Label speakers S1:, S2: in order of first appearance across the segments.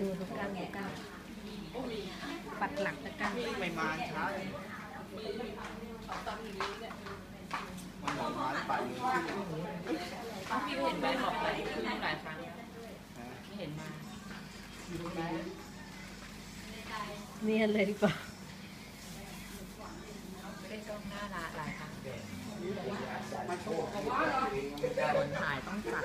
S1: ดูดูกล้ามดูกล้ามปัดหลักตะกร้าม
S2: ไม่มาช้าเลยมันหลังมาแล้วไปเลย
S3: พี่เห็นใบหอบหลายคือหลายครั้งไม่เห็นมา
S1: เนียนเลยดีกว่า
S3: ไม่ได้จ้องหน้าละหลายครั้งคนถ่ายต้องตัด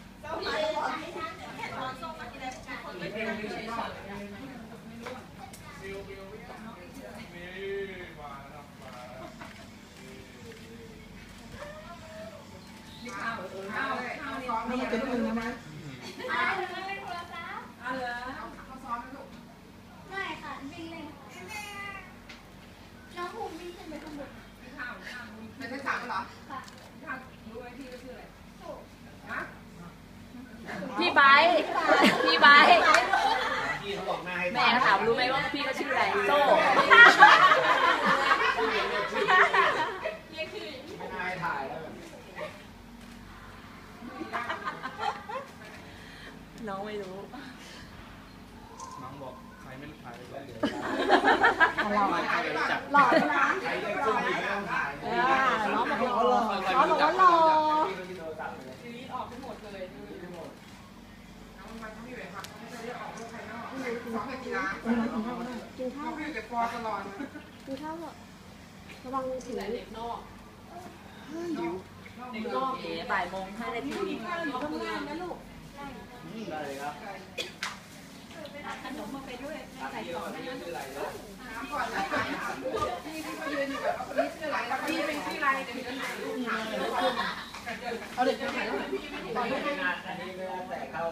S2: ใจ
S4: นี่จะไดูนะมั้ย
S5: ไม่ค่ะวิ่งเล่นน้องภูมิวิ่งขึ้นไปข้างบน
S4: เป็นชั้นสามเหรอ
S5: ค่ะ
S3: พี่ไบร์ทพี่ไบร์ท
S2: พี่เขาบอกหน้าให้
S3: แม่ถามรู้ไหมว่าพี่เขาชื่ออะไรโซ่
S2: ไม่น่าให้ถ่ายแล้ว
S3: น้องไม่รู้
S2: น้องบอกใครไม่ถ่ายแล้วเดี๋ยว
S1: หล่อ
S2: ใครจะรู้จัก
S1: หล่อนะ
S2: ใครเรียกชื่อไม่ต้องถ่าย
S1: อ่าน้องบอกหล่อน้องบอกว่าหล่อ
S4: สองกีฬา
S1: กินข้าว
S4: เขาอยู่แต่ปอตลอด
S1: กินข้าวเถอะระวังถือ
S3: เด็กนอกเอ๋บ่ายโมงให้ได้ที
S2: ได้เลยครับ ขนมมาไปด้วยใส่กล่องไม่เยอะเท่าไหร่แล้ว
S4: น้ำก่อนแล้วพี่ที่เขายืนอยู่แบบคนนี้ชื่ออะไรแล้วพี่เป็นชื่ออะไรเดี๋ยวจะถ่ายรูปถามเอาเด็กจะถ่ายรูป
S2: อันนี้ไม่ได้แต่เข้า